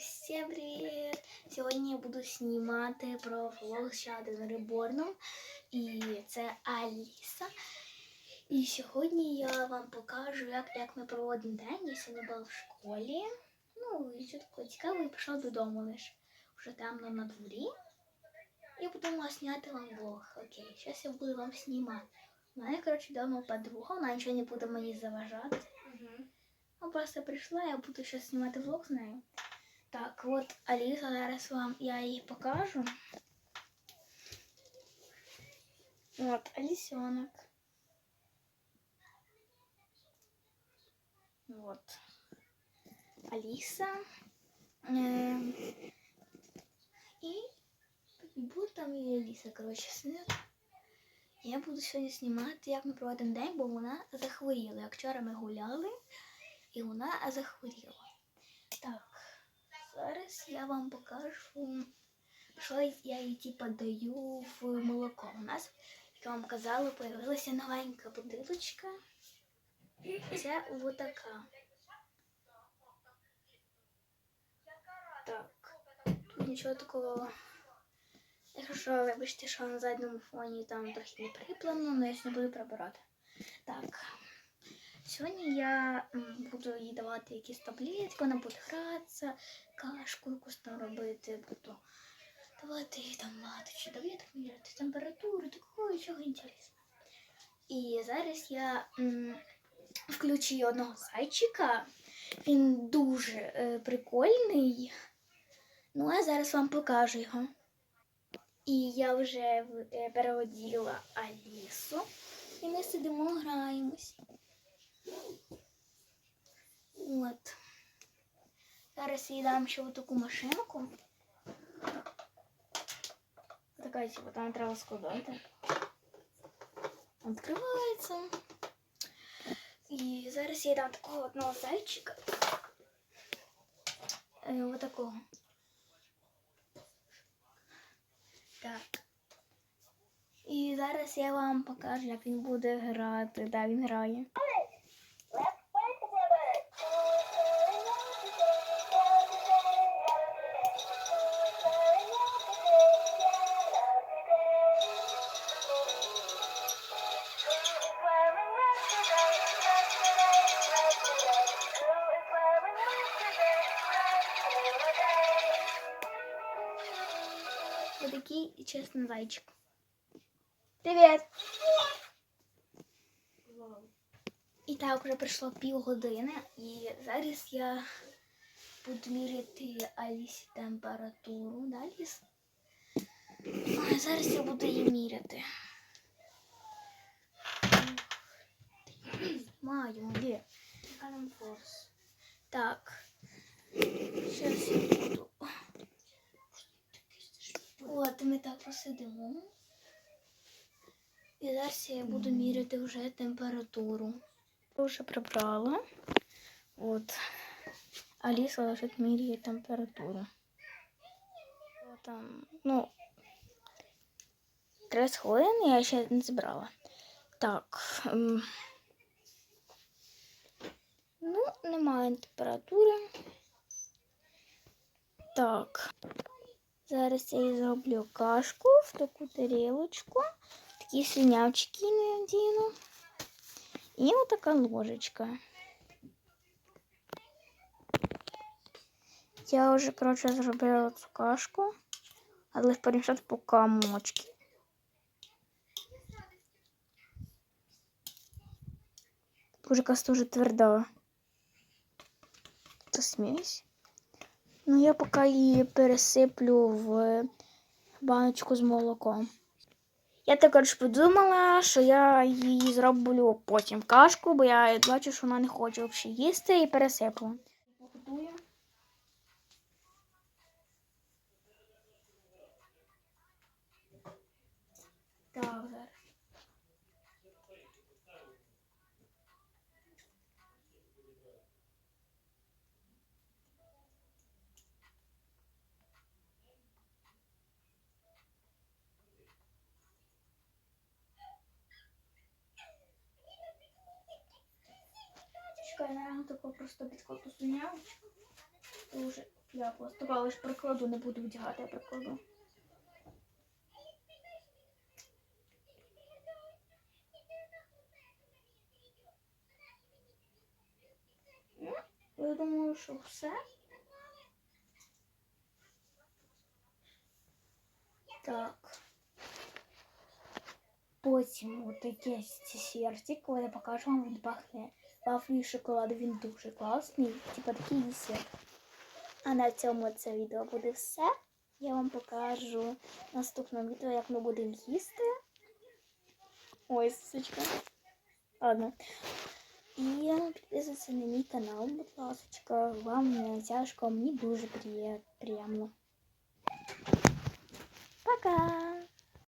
Всем привет! Сьогодні я буду знімати про влог один реборном. І це Аліса. І сьогодні я вам покажу, як, як ми проводимо день. Я сьогодні була в школі. Ну, і що таке цікаво, і пішла додому лиш. Вже темно на дворі. І подумала зняти вам влог. Окей, зараз я буду вам знімати. У мене, коротше, вдома подруга, вона нічого не буде мені заважати. Вона просто прийшла, я буду зараз знімати влог з нею. Так, от Аліса, зараз вам я її покажу. От, Алісенок. Вот. Аліса. Е, і буде там і Аліса, коротше, сидить. Я буду сьогодні знімати, як ми проводимо день, бо вона захворіла. Як вчора ми гуляли, і вона захворіла. Так, зараз я вам покажу, що я їй типа даю в молоко. У нас, як я вам казала, появилася новенька бутилочка. Це отака. Так, тут нічого такого. Якщо що, вибачте, що на задньому фоні там трохи не приплано, але я ж не буду прибирати. Так. Сьогодні я буду їй давати якісь таблетки, вона буде гратися, кашку якусь там робити, буду давати їй там багато чи міряти температуру, такого чого інтересного. І зараз я м, включу одного зайчика. Він дуже е, прикольний. Ну, а зараз вам покажу його. І я вже е, переоділа Алісу. І ми сидимо, граємось. От. Зараз їй дам ще таку машинку. Така, типу, там треба складати. Відкривається. І зараз я дам такого одного зайчика. Е, отакого. Так. І зараз я вам покажу, як він буде грати. Да, він грає. Ось такий чесний зайчик. Привіт! І так, вже пройшло півгодини, і зараз я буду міряти Алісі температуру. Да, Аліс? А зараз я буду її міряти. Маю, де? Так. Зараз я буду. От ми так посидимо. І зараз я буду міряти вже температуру. Я вже прибрала. От. Аліса лежить міряє температуру. От Там, ну, 30 хвилин я ще не збирала. Так. ем, Ну, немає температури. Так. Зараз я їй зроблю кашку в таку тарілочку. Такі слюнявчики надіну. І отака ложечка. Я вже, коротше, зробила цю кашку. Але перемішати по комочки. Боже, якась дуже тверда. Це смесь. Ну, я поки її пересиплю в баночку з молоком. Я також подумала, що я її зроблю потім кашку, бо я бачу, що вона не хоче взагалі їсти і пересиплю. Погодую. Так, зараз. Чекай, наверное, тако просто під коту слюнявочку. Дуже я поступала, лише прикладу, не буду вдягати, я прикладу. Ну, Я думаю, що все. Так. Потім отаке десертик, коли я покажу вам, він пахне вафлею і шоколаду. Він дуже класний. Типа такий десерт. А на цьому це відео буде все. Я вам покажу в відео, як ми будемо їсти. Ой, сучка. Ладно. І підписуйтесь на мій канал, будь ласка. Вам не тяжко, мені дуже приємно. Пока!